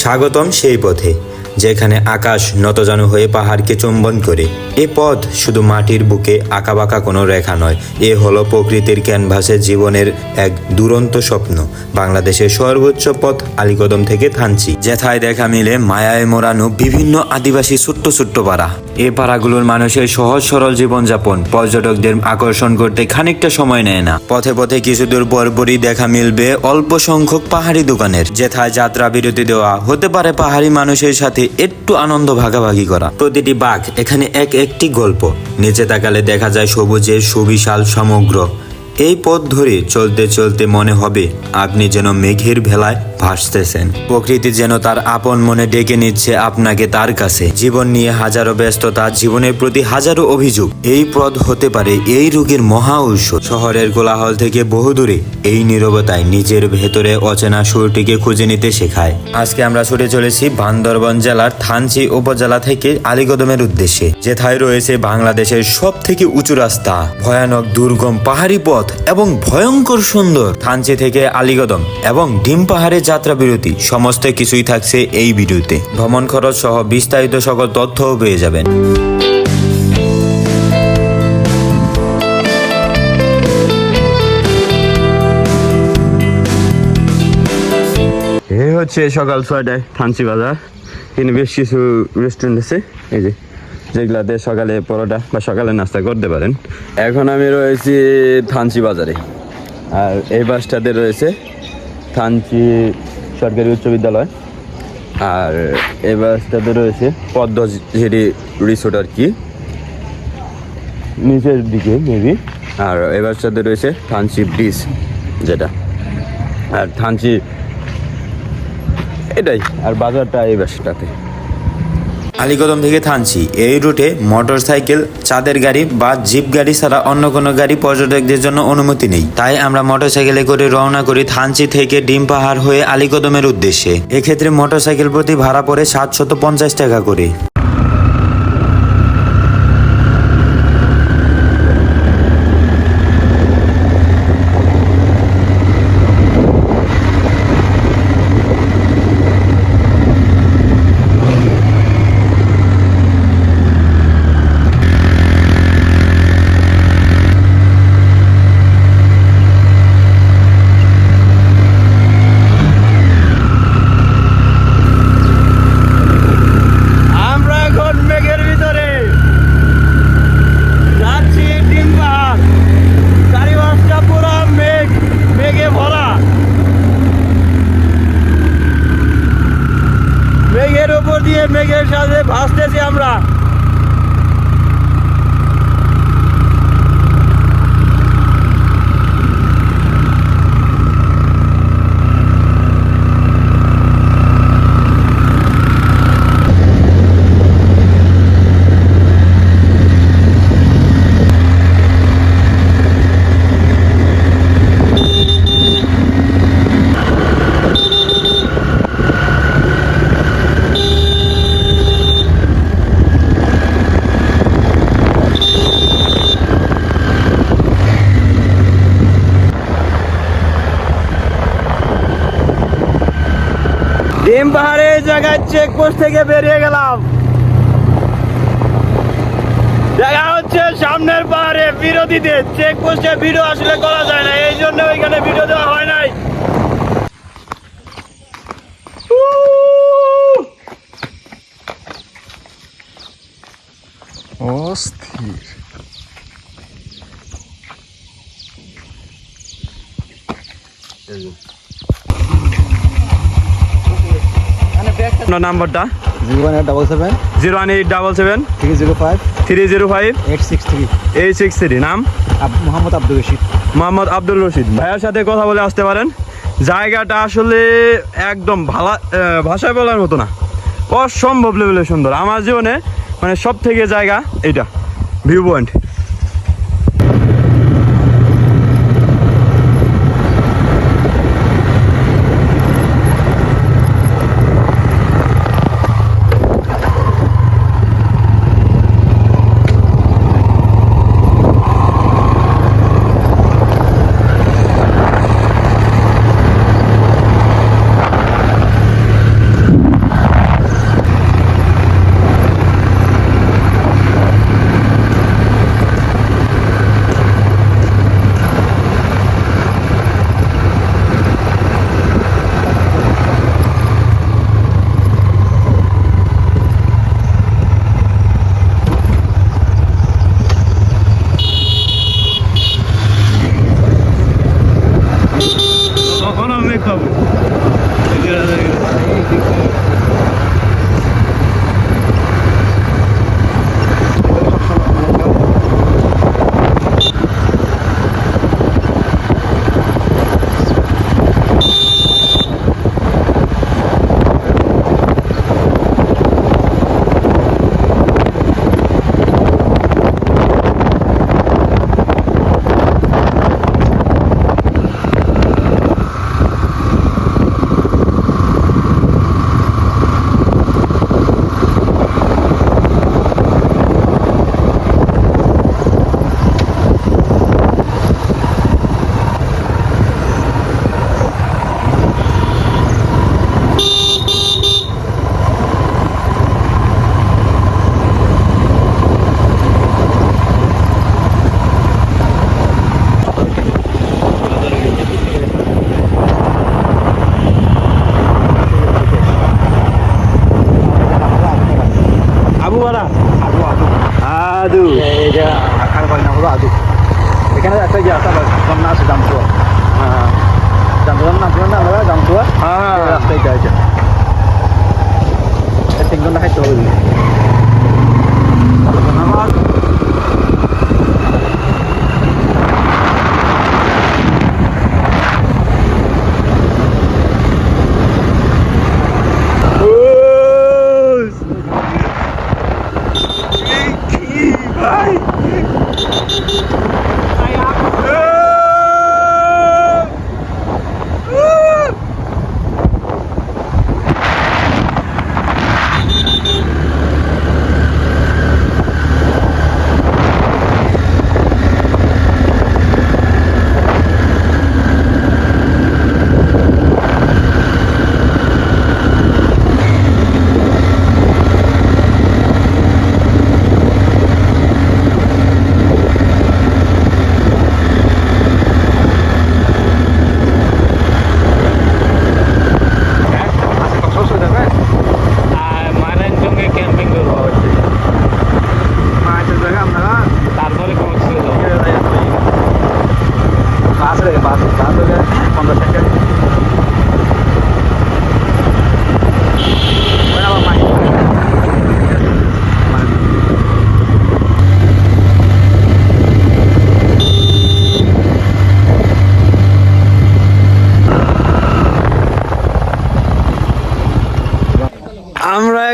স্বাগতম সেই পথে, যেখানে আকাশ নতজানু হয়ে পাহাড়কে চুম্বন করে। এ পথ শুধু মাটির বুকে আঁকাবাঁকা কোনো রেখা নয়, এ হলো প্রকৃতির ক্যানভাসে জীবনের এক দুরন্ত স্বপ্ন, বাংলাদেশের সর্বোচ্চ পথ আলিকদম থেকে থানচি। যেথায় দেখা মিলে মায়ায় মোড়ানো বিভিন্ন আদিবাসী ছোট্ট ছোট্ট পাড়া। এ পাড়াগুলোর মানুষের সহজ সরল জীবনযাপন পর্যটকদের আকর্ষণ করতে খানিকটা সময় নেয় না। পথে পথে কিছু দূর পরপরই দেখা মিলবে অল্প সংখ্যক পাহাড়ি দোকানের। যেথায় যাত্রা বিরতি দেওয়া, হতে পারে পাহাড়ি মানুষের সাথে একটু আনন্দ ভাগাভাগি করা। প্রতিটি বাঘ এখানে এক একটি গল্প। নিচে তাকালে দেখা যায় সবুজের সুবিশাল সমগ্র। এই পথ ধরে চলতে চলতে মনে হবে, আপনি যেন মেঘের ভেলায় ভাসতেছেন। প্রকৃতি যেন তার আপন মনে ডেকে নিচ্ছে আপনাকে তার কাছে। জীবন নিয়ে হাজারো ব্যস্ততা, জীবনের প্রতি হাজারো অভিযোগ। এই পথ হতে পারে এই রোগের মহা ঔষধ। শহরের কোলাহল থেকে বহু দূরে এই নীরবতায় নিজের ভেতরে অচেনা সুরটিকে খুঁজে নিতে শেখায়। আজকে আমরা ছুটে চলেছি বান্দরবন জেলার থানচি উপজেলা থেকে আলিকদমের উদ্দেশ্যে, যেথায় রয়েছে বাংলাদেশের সব থেকে উঁচু রাস্তা। ভয়ানক, দুর্গম পাহাড়ি পথ এবং ভয়ঙ্কর সুন্দর থানচি থেকে আলিকদম এবং ডিম পাহাড়ের যাত্রা বিরতি। সমস্ত কিছুই থাকছে এই ভিডিওতে। ভ্রমণ খরচ সহ বিস্তারিত সকল তথ্যও পেয়ে যাবেন। এই হচ্ছে সকাল ছয়টায় থানচি বাজার এখানে বেশ কিছু রেস্টুরেন্ট আছে। এই যে, যেগুলাতে সকালে পরোটা বা সকালে নাস্তা করতে পারেন। এখন আমি রয়েছি থানচি বাজারে আর এই বাসটাতে রয়েছে থানচি সরকারি উচ্চ বিদ্যালয়। আর এই বাসটাতে রয়েছে পদ্মঝিরি রিসোর্ট আর কি। নিচের দিকে মেবি আর এই বাসটাতে রয়েছে থানচি ব্রিজ, যেটা। আর থানচি, এটাই। আর বাজারটা এই বাসটাতে আলিকদম থেকে থানচি। এই রুটে মোটর সাইকেল চাঁদের গাড়ি বা জিপ গাড়ি ছাড়া অন্য কোনো গাড়ি পর্যটকদের জন্য অনুমতি নেই। তাই আমরা মোটর সাইকেলে করে রওনা করি থানচি থেকে ডিম পাহাড় হয়ে আলিকদমের উদ্দেশ্যে। এক্ষেত্রে মোটর সাইকেল প্রতি ভাড়া পড়ে সাতশত পঞ্চাশ টাকা করে আমরা এখন মেঘের ভিতরে যাচ্ছি ডিম পাহাড় চারিপাশটা পুরো মেঘ মেঘে ভরা মেঘের উপর দিয়ে মেঘের সাথে ভাসতেছি আমরা ডিম পাহাড়ে এই জায়গায় চেকপোস্ট থেকে বেরিয়ে গেলাম। দেখা হচ্ছে সামনের পাহাড়ে বিরোধীদের চেকপোস্টে ভিডিও আসলে করা যায় না এই জন্য ওইখানে ভিডিও দেওয়া হয় নাই। অস্থির। আপনার নাম্বারটা? Zero one eight double seven. Zero one eight double seven. Three zero five. Three zero five. Eight six three. Eight six three নাম? মোহাম্মদ আব্দুল রশিদ। মোহাম্মদ আব্দুল রশিদ। ভাইয়ার সাথে কথা বলে আসতে পারেন। জায়গাটা আসলে একদম ভালা ভাষায় বলার মতো না। অসম্ভব লেভেলে সুন্দর। আমার জীবনে মানে সব থেকে জায়গা এটা ভিউ পয়েন্ট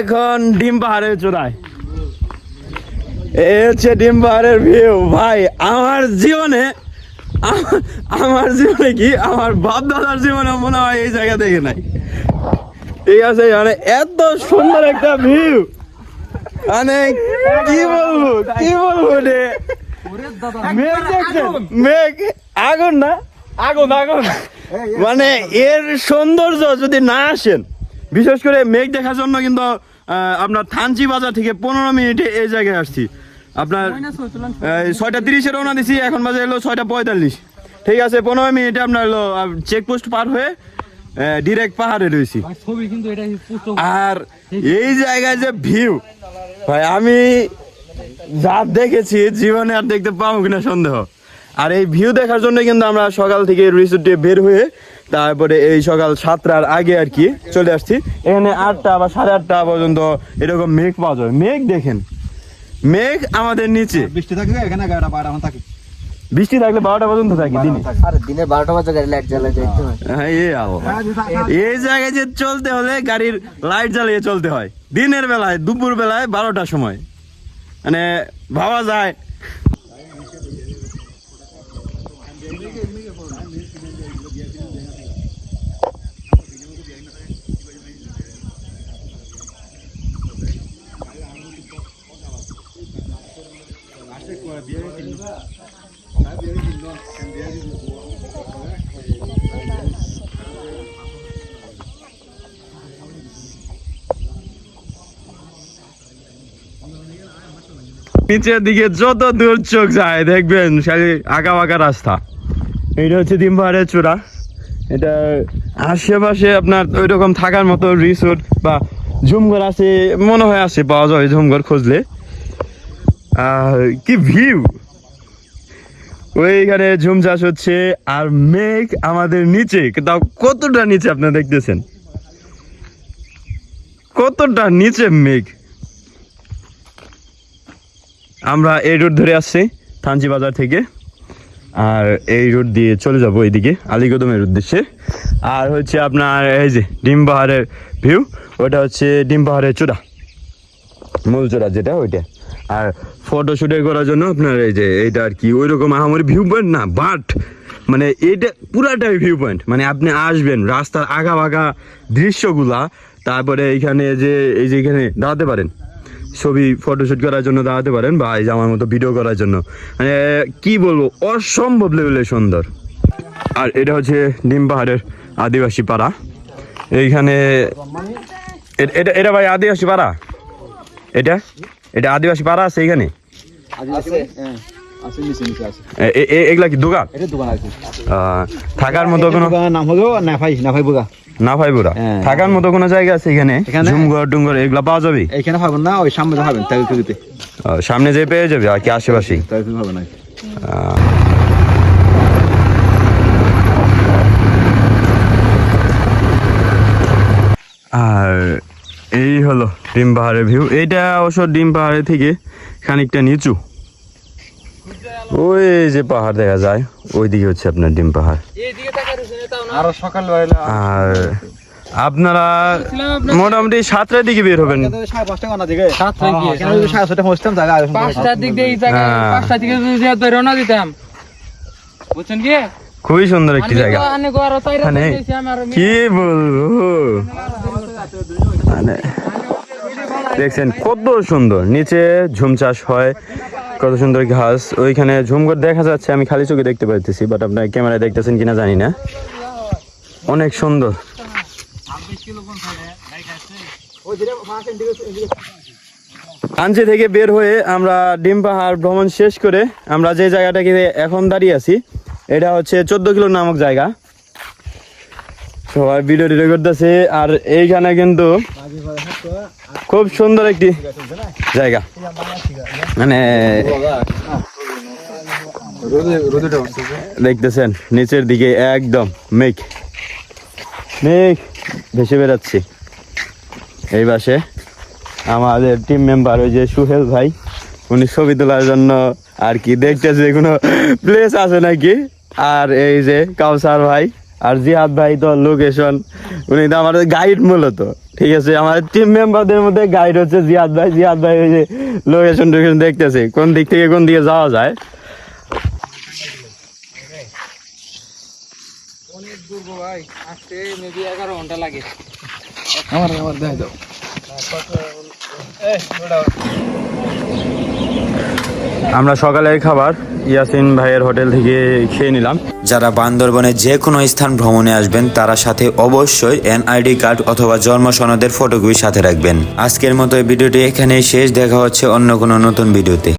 এখন ডিম পাহাড়ের চূড়ায়। এই হচ্ছে ডিম পাহাড়ের ভিউ ভাই আমার জীবনে আমার জীবনে কি আমার বাপ দাদার জীবনে মনে হয় এই জায়গা দেখে নাই। ঠিক আছে মানে এত সুন্দর একটা ভিউ মানে কি বলব কি বলব রে? মেঘ দেখছেন? মেঘ আগুন না? আগুন আগুন। মানে এর সৌন্দর্য যদি না আসেন বিশেষ করে মেঘ দেখার জন্য কিন্তু আপনার থানচি বাজার থেকে পনেরো মিনিটে এই জায়গায় আসছি। আপনার ছয়টা তিরিশে রওনা দিছি এখন বাজে এলো ছয়টা পঁয়তাল্লিশ। ঠিক আছে পনেরো মিনিটে আপনার হলো চেকপোস্ট পার হয়ে ডিরেক্ট পাহাড়ে রয়েছি আর এই জায়গায় যে ভিউ ভাই আমি যা দেখেছি জীবনে আর দেখতে পাবো কিনা সন্দেহ। আর এই ভিউ দেখার জন্য কিন্তু আমরা সকাল থেকে রিসোর্ট দিয়ে বের হয়ে তারপরে এই সকাল সাতটার আগে আর কি চলে আসছি। এখানে আটটা বা সাড়ে আটটা পর্যন্ত এরকম মেঘ পাওয়া যাবে মেঘ দেখেন মেঘ আমাদের নিচে। বৃষ্টি থাকবে এখানে গাড়িটা বাড়া থাকে। বৃষ্টি থাকলে বারোটা পর্যন্ত থাকি দিনে। দিনের বারোটা বাজে গাড়ি লাইট জ্বালায় যাইতে হয়। হ্যাঁ। এই জায়গায় যে চলতে হলে গাড়ির লাইট জ্বালিয়ে চলতে হয়। দিনের বেলায় দুপুর বেলায় বারোটার সময়। মানে ভাবা যায় নিচের দিকে যত দূর চোখ যায়, দেখবেন আঁকা বাঁকা রাস্তা। এটা হচ্ছে ডিমপাহাড়ের চূড়া। এটা আশেপাশে আপনার ওই রকম থাকার মতো রিসোর্ট বা ঝুমঘর আছে, মনে হয় আছে, পাওয়া যায় ঝুমঘর খুঁজলে। কি ভিউ ওইখানে ঝুম চাষ হচ্ছে আর মেঘ আমাদের নিচে। তাও কতটা নিচে আপনারা দেখতেছেন? কতটা নিচে মেঘ! আমরা এই রুট ধরে আসছি থানচি বাজার থেকে। আর এই রুট দিয়ে চলে যাব এইদিকে আলিকদমের উদ্দেশ্যে। আর হচ্ছে আপনার এই যে ডিম পাহাড়ের ভিউ ওটা হচ্ছে ডিম পাহাড়ের চূড়া। মূল চূড়া যেটা, ওইটা। আর ফটো শুটে করার জন্য আপনার এই যে এইটা আর কি ওই রকম আমার ভিউ পয়েন্ট না বাট মানে এইটা পুরাটাই ভিউ পয়েন্ট মানে আপনি আসবেন, রাস্তার আগা বাগা দৃশ্যগুলা, তারপরে এইখানে যে, এই যে এখানে দাঁড়াতে পারেন। ছবি ফটোশুট করার জন্য দাঁড়াতে পারেন বা এই যে আমার মতো ভিডিও করার জন্য। মানে কি বলব, অসম্ভব লেভেলের সুন্দর। আর এটা হচ্ছে ডিম পাহাড়ের আদিবাসী পাড়া। এইখানে এটা এটা ভাই আদিবাসী পাড়া? এটা? এটা আদিবাসী পাড়া আছে এখানে আছে আছে নিচে নিচে আছে। এ- এ- এ- এগুলা কি দোকান? এটা দোকান আছে। আহ, থাকার মতো কোনো নাম হলো নাফাই নাফাই বুগা না ভাই। থাকার মতো কোনো জায়গা আছে এখানে? এখানে- ঝুমঘর টুমঘর এগুলা পাওয়া যাবে? এইখানে পাবেন না ওই সামনে পাবেন তাই সামনে যে পেয়ে যাবে আর কি পাবেন আর এই হলো ডিম পাহাড়ের ভিউ। এইটা অবশ্য ডিম পাহাড়ের থেকে খানিকটা নিচু। ওই যে পাহাড় দেখা যায় ওইদিকে হচ্ছে আপনার ডিম পাহাড়। আরও সকাল আর আপনারা মোটামুটি সাতটার দিকে বের হবেন। হ্যাঁ। কি? খুবই সুন্দর একটি জায়গা। মানে কি বলব? মানে দেখছেন কত সুন্দর নিচে ঝুম চাষ হয়। কত সুন্দর ঘাস। ওইখানে ঝুমঘর দেখা যাচ্ছে, আমি খালি চোখে দেখতে পাইতেছি বাট আপনার ক্যামেরায় দেখতেছেন কিনা জানি না। অনেক সুন্দর। আঞ্চে থেকে বের হয়ে আমরা ডিম পাহাড় ভ্রমণ শেষ করে আমরা যে জায়গাটাকে এখন দাঁড়িয়ে আছি, এটা হচ্ছে চোদ্দ কিলো নামক জায়গা। সবাই ভিডিও টিডিও করতেছে, আর এইখানে কিন্তু খুব সুন্দর একটি জায়গা। মানে দেখতেছেন, নিচের দিকে একদম মেঘ। মেঘ ভেসে বেড়াচ্ছে। এই পাশে আমাদের টিম মেম্বার ওই যে সুহেল ভাই, উনি ছবি তোলার জন্য আর কি দেখতেছে, কোনো প্লেস আছে নাকি? আর এই যে কাউসার ভাই। আর জিয়াদ ভাই তো লোকেশন উনি তো আমাদের গাইড মূলত। ঠিক আছে আমাদের টিম মেম্বারদের মধ্যে গাইড হচ্ছে জিয়াদ ভাই। জিয়াদ ভাই ওই যে লোকেশন টোকেশন দেখতেছে কোন দিক থেকে কোন দিকে যাওয়া যায়। অনেক দূর ভাই আসতে মেবি এগারো ঘণ্টা লাগে। আমরা সকালের খাবার ইয়াসিন ভাইয়ের হোটেল থেকে খেয়ে নিলাম। যারা বান্দরবনে যে কোনো স্থান ভ্রমণে আসবেন, তারা সাথে অবশ্যই এনআইডি কার্ড অথবা জন্ম সনদের ফটোকপি সাথে রাখবেন। আজকের মতো ভিডিওটি এখানেই শেষ। দেখা হচ্ছে অন্য কোনো নতুন ভিডিওতে।